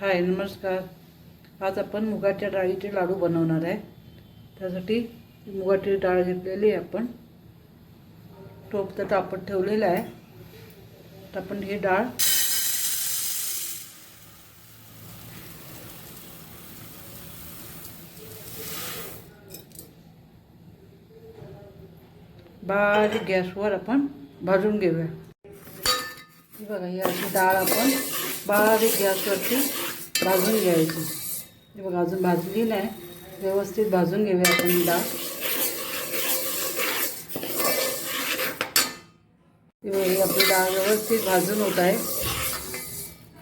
हाय नमस्कार. आज आपण मुगाच्या डाळीचे लाडू बनवणार आहे. त्यासाठी मुगाची डाळ घेतलेली आहे आपण. टोप तर तापत ठेवलेलं आहे. तर आपण ही डाळ बारीक गॅसवर आपण भाजून घेऊया. बघा ही अशी डाळ आपण बारीक गॅसवरती भाजून घ्यायची. ही बघा अजून भाजली नाही व्यवस्थित भाजून घेऊया आपण डाळ ही आपली डाळ व्यवस्थित भाजून होत आहे.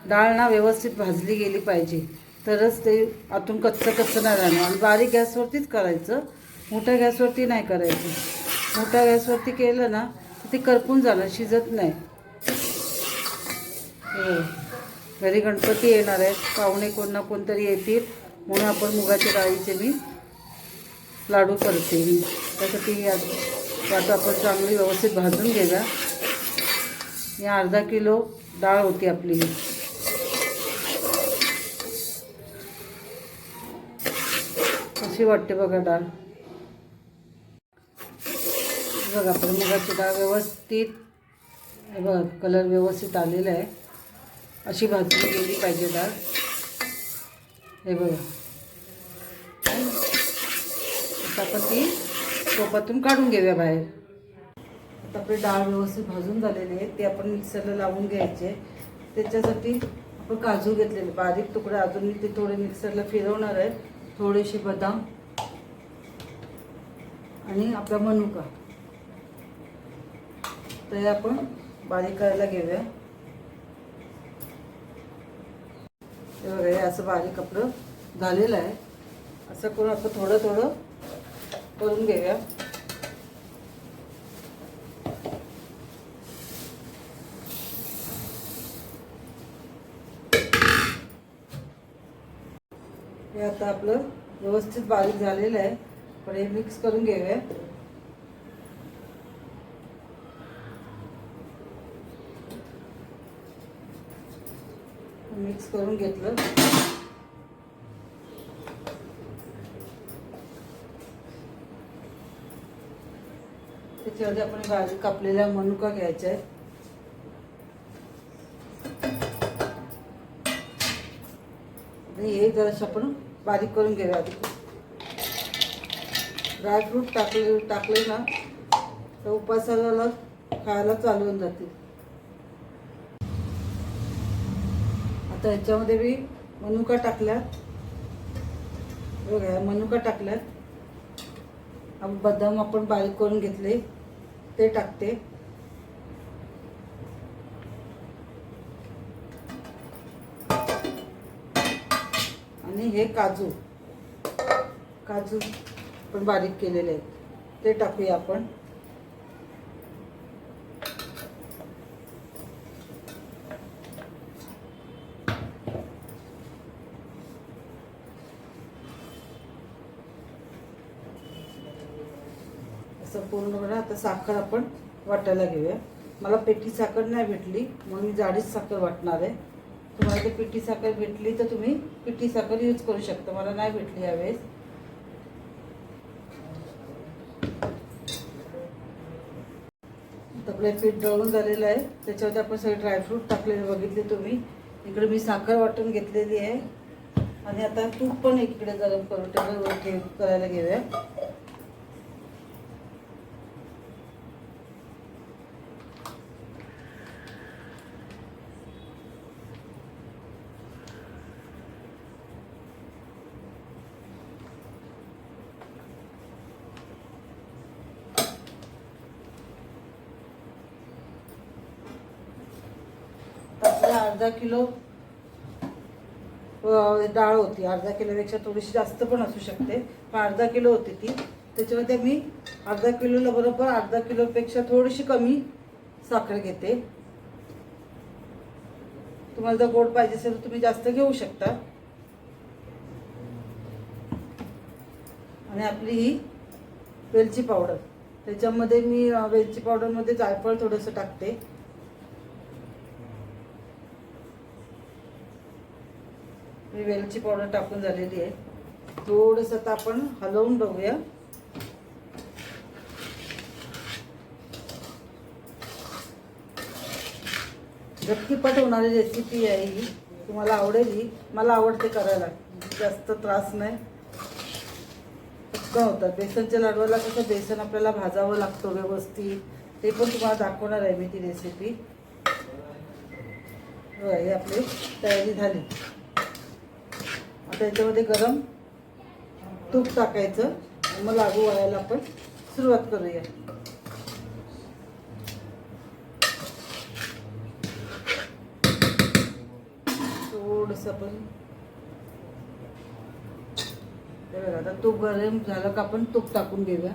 डाळ ना व्यवस्थित भाजली गेली पाहिजे. तरच ते आतून कच्चं कच्चं नाही राहणार. आणि बारीक गॅसवरतीच करायचं. मोठ्या गॅसवरती नाही करायचं. मोठ्या गॅसवरती केलं ना ते करपून जाणार शिजत नाही. हो. घरी गणपती येणार आहेत. पाहुणे कोण ना कोणतरी येतील. म्हणून आपण मुगाच्या डाळीचे मी लाडू करते. त्यासाठी आता आपण चांगली व्यवस्थित भाजून घेऊया. ही अर्धा किलो डाळ होती आपली अशी कशी वाटते बघा डाळ? बघा आपण मुगाची डाळ व्यवस्थित बघा कलर व्यवस्थित आलेला आहे. अशी भाजली गेली पाहिजे डाळ. हे बघा. आता आपण ती टोपातून काढून घेऊया बाहेर. आता आपली डाळ व्यवस्थित भाजून झालेली आहे. ते आपण मिक्सरला लावून घ्यायचे. त्याच्यासाठी आपण काजू घेतलेले. बारीक तुकडे अजून मी ते थोडे मिक्सरला फिरवणार आहे थोडेसे बदाम आणि आपला मनुका. तर आपण बारीक करायला घेऊया. हे बघा हे असं बारीक कपडं झालेलं आहे. असं करून आपण थोडं थोडं करून घेऊया. हे आता आपलं व्यवस्थित बारीक झालेलं आहे. पण हे मिक्स करून घेऊया. मिक्स करून घेतलं. त्याच्यामध्ये आपण बारीक कापलेला मनुका घ्यायचा आहे? आणि हे जरासं आपण बारीक करून घेऊया आधी. ड्रायफ्रूट टाकले टाकले ना तर उपासाला खायला चालवून जातील. आता ह्याच्यामध्ये मी मनुका टाकल्यात. बघा मनुका टाकल्यात. बदाम आपण बारीक करून घेतले ते टाकते. आणि हे काजू. काजू पण बारीक केलेले आहेत. ते टाकूया आपण. असं पूर्ण बघा आता साखर आपण वाटायला घेऊया. मला पेटी साखर नाही भेटली म्हणून मी जाडीच साखर वाटणार आहे. तुम्हाला जर पिठी साखर भेटली तर तुम्ही पिठी साखर यूज करू शकता. मला नाही भेटली यावेळेस आता आपलं पीठ दळून झालेलं आहे. त्याच्यामध्ये आपण सगळे ड्रायफ्रूट टाकलेले बघितले तुम्ही. इकडे मी साखर वाटून घेतलेली आहे. आणि आता तूप पण इकडे गरम करून टेबलवर ठेव करायला घेऊया तर आपल्याला अर्धा किलो डाळ होती. अर्धा किलोपेक्षा थोडीशी जास्त पण असू शकते. पण अर्धा किलो होती ती. त्याच्यामध्ये मी अर्धा किलोला बरोबर अर्धा किलोपेक्षा थोडीशी कमी साखर घेते. तुम्हाला जर गोड पाहिजे असेल तर तुम्ही जास्त घेऊ शकता. आणि आपली ही वेलची पावडर. त्याच्यामध्ये मी वेलची पावडरमध्ये जायफळ थोडंसं टाकते. मी वेलची पावडर टाकून झालेली आहे. थोडंसं आता आपण हलवून बघूया. झटकीपट होणारी रेसिपी आहे ही. तुम्हाला आवडेल ही. मला आवडते करायला. जास्त त्रास नाही. पटकन होतात बेसनच्या लाडवाला कसं बेसन आपल्याला भाजावं लागतं व्यवस्थित. ते पण तुम्हाला दाखवणार आहे मी ती रेसिपी बघा, आपली तयारी झाली. आता याच्यामध्ये गरम तूप टाकायचं. मग लागू व्हायला आपण सुरुवात करूया. थोडस आपण आता तूप गरम झालं का आपण तूप टाकून घेऊया.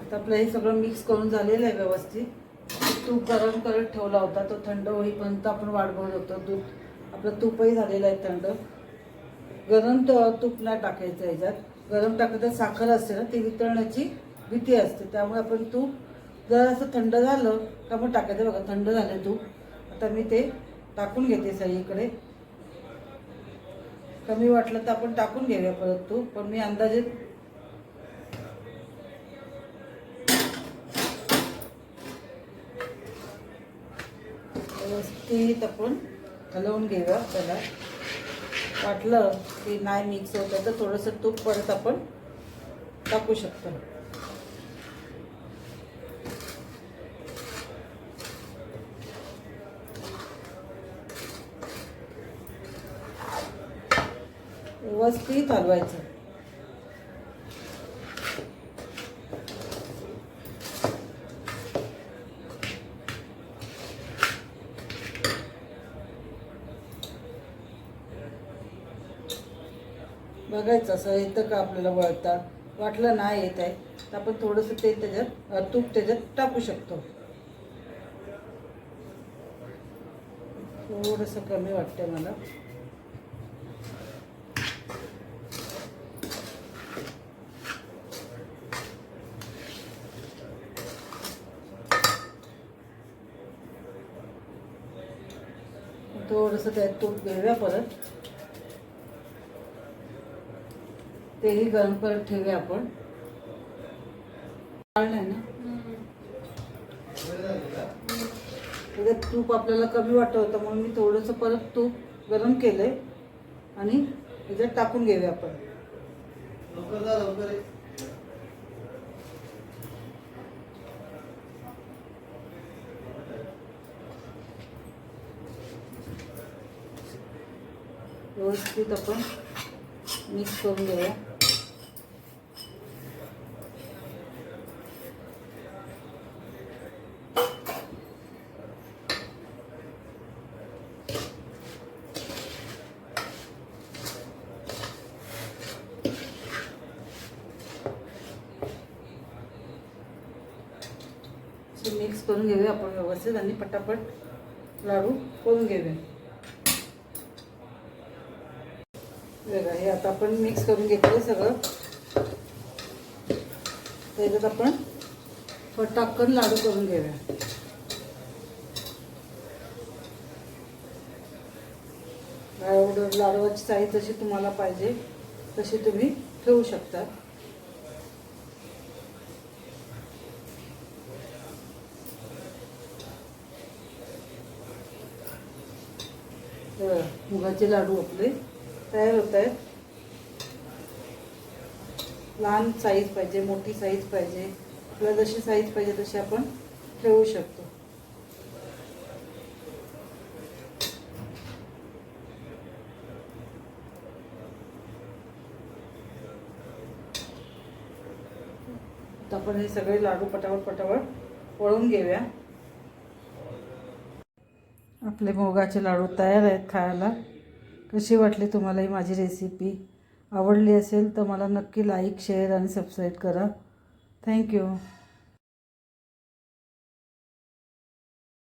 आता आपलं हे सगळं मिक्स करून झालेलं आहे व्यवस्थित. तूप गरम करत ठेवला होता तो थंड होईपर्यंत आपण वाट बघत होतो दूध. आपलं तूपही झालेलं आहे थंड. गरम तूप नाही टाकायचं ह्याच्यात गरम टाकलं तर साखर असते ना ती वितळण्याची भीती असते. त्यामुळे आपण तूप जर असं थंड झालं का मग टाकायचं. बघा थंड झालं तूप. आता मी ते टाकून घेते सगळीकडे कमी वाटलं तर आपण टाकून घेऊया परत तूप पण मी अंदाजे व्यवस्थित आपण हलवून घेऊया त्याला. वाटलं की नाही मिक्स होतं तर थोडंसं तूप परत आपण टाकू शकतो. व्यवस्थित हलवायचं. बघायचं असं येतं का आपल्याला वळता? वाटलं नाही येत आहे. तर आपण थोडंसं ते त्याच्यात तूप त्याच्यात टाकू शकतो. थोडंसं कमी वाटतं मला. थोडंसं त्यात तूप घेऊया परत. तेही गरम करत ठेवूया आपण. नाही ना? तूप आपल्याला कमी वाटत होतं म्हणून मी थोडंसं परत तूप गरम केलंय. आणि त्याच्यात टाकून घेऊया आपण. व्यवस्थित आपण मिक्स करून घेऊया. मिक्स करून घेऊया आपण व्यवस्थित आणि पटापट लाडू करून घेऊया. बघा हे आता आपण मिक्स करून घेतलं सगळं. त्याच्यात आपण फटाकन लाडू करून घेऊया. एवढं लाडवाची साईज जशी तुम्हाला पाहिजे तशी तुम्ही ठेवू शकता. मुगाचे लाडू आपले तयार होत आहेत. लहान साईज पाहिजे मोठी साईज पाहिजे. आपल्याला जशी साईज पाहिजे तशी आपण ठेवू शकतो. आपण हे सगळे लाडू पटावट पटावट वळून घेऊया. आपले मुगाचे लाडू तयार आहेत खायला. कशी वाटली तुम्हाला ही माझी रेसिपी आवडली असेल तर मला नक्की लाईक शेअर आणि सबस्क्राईब करा. Thank you